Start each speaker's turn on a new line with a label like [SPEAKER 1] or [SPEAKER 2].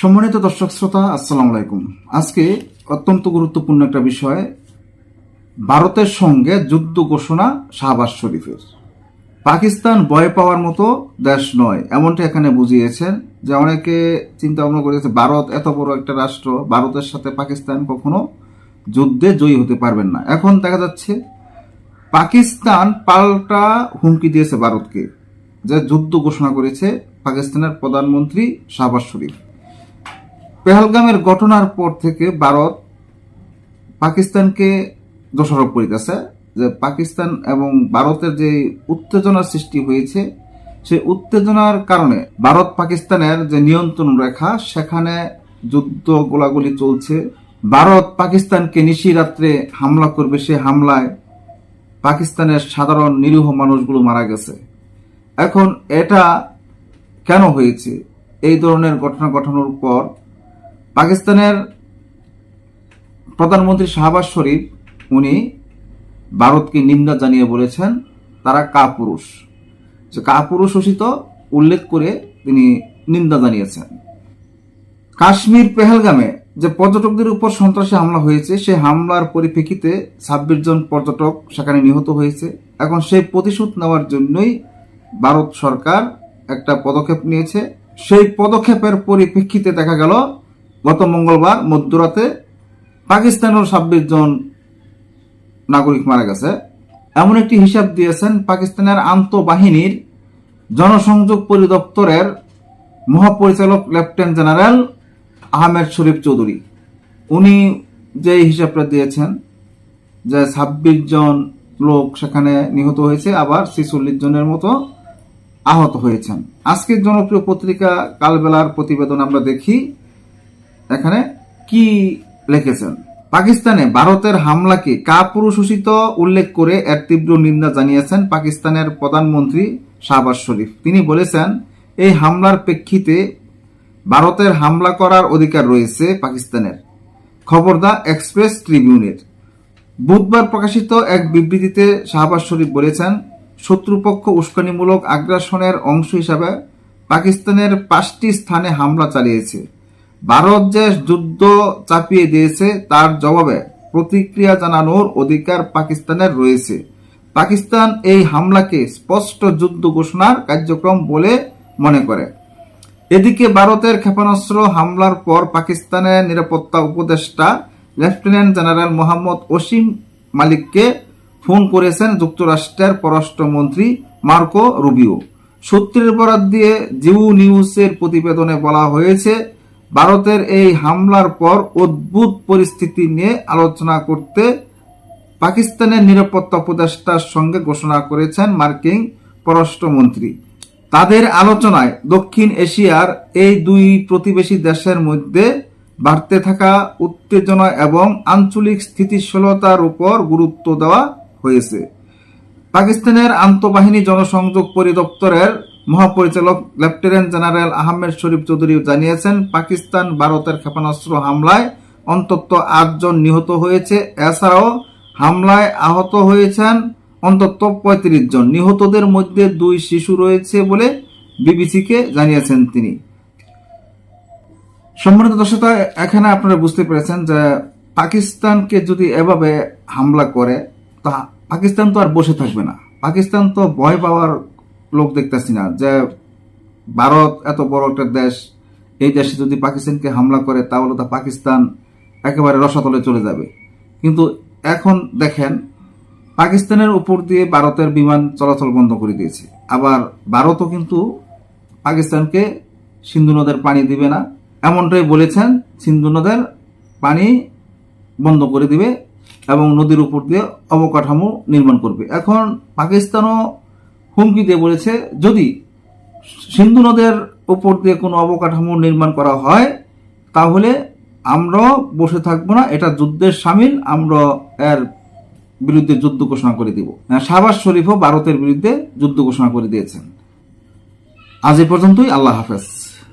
[SPEAKER 1] সম্মানিত দর্শক শ্রোতা, আসসালামু আলাইকুম। আজকে অত্যন্ত গুরুত্বপূর্ণ একটা বিষয়, ভারতের সঙ্গে যুদ্ধ ঘোষণা শাহবাজ শরীফের। পাকিস্তান ভয় পাওয়ার মতো দেশ নয়, এমনটা এখানে বুঝিয়েছেন যে অনেকে চিন্তা ভাবনা করেছে, ভারত এত বড় একটা রাষ্ট্র, ভারতের সাথে পাকিস্তান কখনো যুদ্ধে জয়ী হতে পারবেন না। এখন দেখা যাচ্ছে, পাকিস্তান পাল্টা হুমকি দিয়েছে ভারতকে, যে যুদ্ধ ঘোষণা করেছে পাকিস্তানের প্রধানমন্ত্রী শাহবাজ শরীফ। পেহালগামের ঘটনার পর থেকে ভারত পাকিস্তানকে দোষারোপ করিতেছে যে পাকিস্তান এবং ভারতের যে উত্তেজনার সৃষ্টি হয়েছে, সেই উত্তেজনার কারণে ভারত পাকিস্তানের যে নিয়ন্ত্রণ রেখা, সেখানে যুদ্ধ গোলাগুলি চলছে। ভারত পাকিস্তানকে নিশি রাত্রে হামলা করবে, সে হামলায় পাকিস্তানের সাধারণ নিরীহ মানুষগুলো মারা গেছে। এখন এটা কেন হয়েছে? এই ধরনের ঘটনা ঘটানোর পর পাকিস্তানের প্রধানমন্ত্রী শাহবাজ শরীফ, উনি ভারতকে নিন্দা জানিয়ে বলেছেন, তারা কাপুরুষ। যে কাপুরুষ ওষিত উল্লেখ করে তিনি নিন্দা জানিয়েছেন। কাশ্মীর পেহেলগামে যে পর্যটকদের উপর সন্ত্রাসী হামলা হয়েছে সেই হামলার পরিপ্রেক্ষিতে ছাব্বিশ জন পর্যটক সেখানে নিহত হয়েছে। এখন সেই প্রতিশোধ নেওয়ার জন্যই ভারত সরকার একটা পদক্ষেপ নিয়েছে। সেই পদক্ষেপের পরিপ্রেক্ষিতে দেখা গেল গত মঙ্গলবার মধ্যরাতে পাকিস্তানের ছাব্বিশ জন নাগরিক মারা গেছে। এমন একটি হিসাব দিয়েছেন পাকিস্তানের আন্তঃবাহিনীর জনসংযোগ পরিদপ্তরের মহাপরিচালক লেফটেন্যান্ট জেনারেল আহমেদ শরীফ চৌধুরী। উনি যে হিসাবটা দিয়েছেন যে ছাব্বিশ জন লোক সেখানে নিহত হয়েছে, আবার ছেচল্লিশ জনের মতো আহত হয়েছেন। আজকের জনপ্রিয় পত্রিকা কালবেলার প্রতিবেদন আমরা দেখি। এখানে কি লিখেছেন? পাকিস্তানে ভারতের হামলাকে কাপুরুষোচিত উল্লেখ করে এর তীব্র নিন্দা জানিয়েছেন পাকিস্তানের প্রধানমন্ত্রী শাহবাজ শরীফ। তিনি বলেছেন, এই হামলার প্রেক্ষিতে ভারতের হামলা করার অধিকার রয়েছে পাকিস্তানের। খবর দা এক্সপ্রেস ট্রিবিউনের। বুধবার প্রকাশিত এক বিবৃতিতে শাহবাজ শরীফ বলেছেন, শত্রুপক্ষ উস্কানিমূলক আগ্রাসনের অংশ হিসাবে পাকিস্তানের পাঁচটি স্থানে হামলা চালিয়েছে। ভারত যে যুদ্ধ চাপিয়ে দিয়েছে, তার জবাবে প্রতিক্রিয়া জানানোর অধিকার পাকিস্তানের রয়েছে। পাকিস্তান এই হামলাকে স্পষ্ট যুদ্ধ ঘোষণার কার্যক্রম বলে মনে করে। এদিকে ভারতের ক্ষেপণাস্ত্র হামলার পর পাকিস্তানের নিরাপত্তা উপদেষ্টা লেফটেন্যান্ট জেনারেল মোহাম্মদ ওসিম মালিককে ফোন করেছেন যুক্তরাষ্ট্রের পররাষ্ট্রমন্ত্রী মার্কো রুবিও। সূত্রের বরাত দিয়ে জিউ নিউজের প্রতিবেদনে বলা হয়েছে ভারতের এই হামলার পর অদ্ভুত পরিস্থিতি নিয়ে আলোচনা করতে পাকিস্তানের নিরাপত্তা উপদেষ্টার সঙ্গে ঘোষণা করেছেন মার্কিন পররাষ্ট্রমন্ত্রী। তাদের আলোচনায় দক্ষিণ এশিয়ার এই দুই প্রতিবেশী দেশের মধ্যে বাড়তে থাকা উত্তেজনা এবং আঞ্চলিক স্থিতিশীলতার উপর গুরুত্ব দেওয়া হয়েছে। পাকিস্তানের আন্তঃবাহিনী জনসংযোগ পরিদপ্তরের মহাপরিচালক লেফটেন্যান্ট জেনারেল আহমেদ শরীফ চৌধুরী জানিয়েছেন, পাকিস্তান ভারতের ক্ষেপণাস্ত্র হামলায় অন্তত আটজন নিহত হয়েছে। এছাড়াও হামলায় আহত হয়েছেন অন্তত পঁয়ত্রিশ জন। নিহতদের মধ্যে দুই শিশু রয়েছে বলে বিবিসিকে জানিয়েছেন তিনি। সম্মানিত দর্শকতা এখানে আপনারা বুঝতে পেরেছেন যে পাকিস্তানকে যদি এভাবে হামলা করে, তা পাকিস্তান তো আর বসে থাকবে না। পাকিস্তান তো ভয় পাওয়ার লোক দেখতেছি না যে ভারত এত বড় একটা দেশ, এই দেশে যদি পাকিস্তানকে হামলা করে, তাহলে তা পাকিস্তান একেবারে রসাতলে চলে যাবে। কিন্তু এখন দেখেন, পাকিস্তানের উপর দিয়ে ভারতের বিমান চলাচল বন্ধ করে দিয়েছে। আবার ভারতও কিন্তু পাকিস্তানকে সিন্ধু নদের পানি দিবে না। এমনটাই বলেছেন, সিন্ধু নদের পানি বন্ধ করে দিবে এবং নদীর উপর দিয়ে অবকাঠামো নির্মাণ করবে। এখন পাকিস্তানও হুমকি দিয়ে বলেছে, যদি সিন্ধু নদের ওপর দিয়ে কোনো অবকাঠামো নির্মাণ করা হয়, তাহলে আমরা বসে থাকব না, এটা যুদ্ধের সামিল আমরা এর বিরুদ্ধে যুদ্ধ ঘোষণা করে দিব। শাহবাজ শরীফও ভারতের বিরুদ্ধে যুদ্ধ ঘোষণা করে দিয়েছেন। আজ এ পর্যন্তই, আল্লাহ হাফেজ।